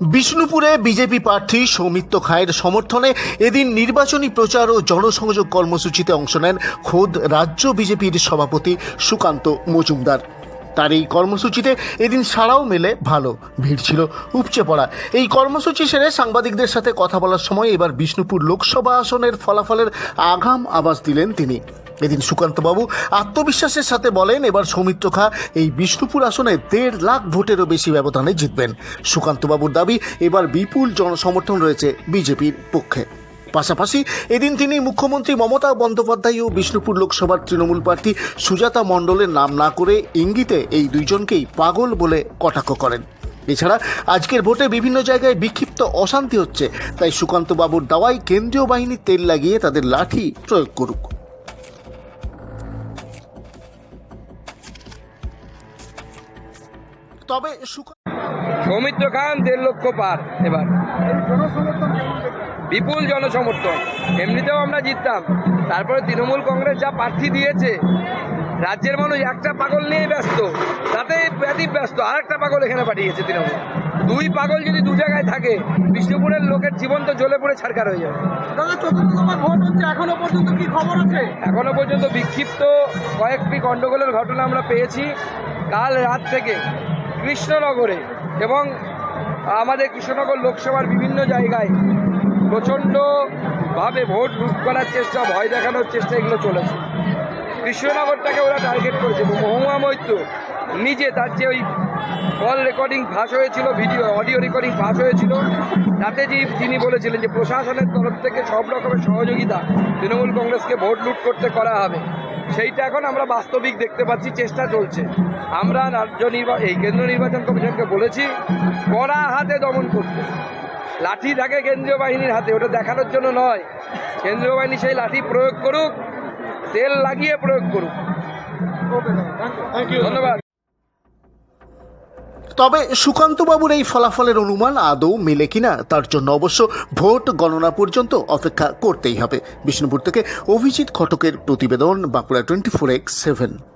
বিষ্ণুপুরে বিজেপি প্রার্থী সৌমিত্র খায়ের সমর্থনে এদিন নির্বাচনী প্রচার ও জনসংযোগ কর্মসূচিতে অংশ নেন খোদ রাজ্য বিজেপির সভাপতি সুকান্ত মজুমদার। তার এই কর্মসূচিতে এদিন সাড়াও মেলে ভালো ভিড় ছিল, উপচে পড়া। এই কর্মসূচি সেরে সাংবাদিকদের সাথে কথা বলার সময় এবার বিষ্ণুপুর লোকসভা আসনের ফলাফলের আগাম আভাস দিলেন তিনি। এদিন সুকান্তবাবু আত্মবিশ্বাসের সাথে বলেন, এবার সৌমিত্র খা এই বিষ্ণুপুর আসনে দেড় লাখ ভোটেরও বেশি ব্যবধানে জিতবেন। সুকান্তবাবুর দাবি, এবার বিপুল জনসমর্থন রয়েছে বিজেপির পক্ষে। পাশাপাশি এদিন তিনি মুখ্যমন্ত্রী মমতা বন্দ্যোপাধ্যায় ও বিষ্ণুপুর লোকসভার তৃণমূল প্রার্থী সুজাতা মণ্ডলের নাম না করে ইঙ্গিতে এই দুইজনকেই পাগল বলে কটাক্ষ করেন। এছাড়া আজকের ভোটে বিভিন্ন জায়গায় বিক্ষিপ্ত অশান্তি হচ্ছে, তাই সুকান্তবাবুর দাওয়ায় কেন্দ্রীয় বাহিনী তেল লাগিয়ে তাদের লাঠি প্রয়োগ করুক। তবে সৌমিত্র খান দেড় লক্ষ পার এবার। বিপুল জনসমর্থন। এমনিতেও আমরা জিততাম। তারপরে তৃণমূল কংগ্রেস যা প্রার্থী দিয়েছে রাজ্যের মানুষ একটা পাগল নিয়ে ব্যস্ত। তাতে ব্যাধি ব্যস্ত আর একটা পাগল এখানে পাঠিয়েছে তৃণমূল। দুই পাগল যদি দু জায়গায় থাকে বিষ্ণুপুরের লোকের জীবন তো জ্বলে পড়ে ছাড়কার হয়ে যাবে। এখনও পর্যন্ত কি খবর আছে? এখনও পর্যন্ত বিক্ষিপ্ত কয়েকটি গন্ডগোলের ঘটনা আমরা পেয়েছি। কাল রাত থেকে কৃষ্ণনগরে এবং আমাদের কৃষ্ণনগর লোকসভার বিভিন্ন জায়গায় প্রচণ্ডভাবে ভোট লুট করার চেষ্টা, ভয় দেখানোর চেষ্টা এগুলো চলেছে। কৃষ্ণনগরটাকে ওরা টার্গেট করেছে। মহুয়া মৈত্র নিজে তার যে ওই কল রেকর্ডিং ফাঁস হয়েছিল ভিডিও অডিও রেকর্ডিং ফাঁস হয়েছিল। তাতে যে তিনি বলেছিলেন যে প্রশাসনের তরফ থেকে সব রকমের সহযোগিতা তৃণমূল কংগ্রেসকে ভোট লুট করতে করা হবে। সেইটা এখন আমরা বাস্তবিক দেখতে পাচ্ছি চেষ্টা চলছে। আমরা রাজ্য নির্বাচন এই কেন্দ্র নির্বাচন কমিশনকে বলেছি কড়া হাতে দমন করতে। লাঠি থাকে কেন্দ্রীয় বাহিনীর হাতে ওটা দেখানোর জন্য নয়। কেন্দ্রীয় বাহিনী সেই লাঠি প্রয়োগ করুক তেল লাগিয়ে প্রয়োগ করুক। ধন্যবাদ। তবে সুকান্তবাবুর এই ফলাফলের অনুমান আদৌ মেলে কিনা, তার জন্য অবশ্য ভোট গণনা পর্যন্ত অপেক্ষা করতেই হবে। বিষ্ণুপুর থেকে অভিজিৎ ঘটকের প্রতিবেদন, Bankura twenty four X seven.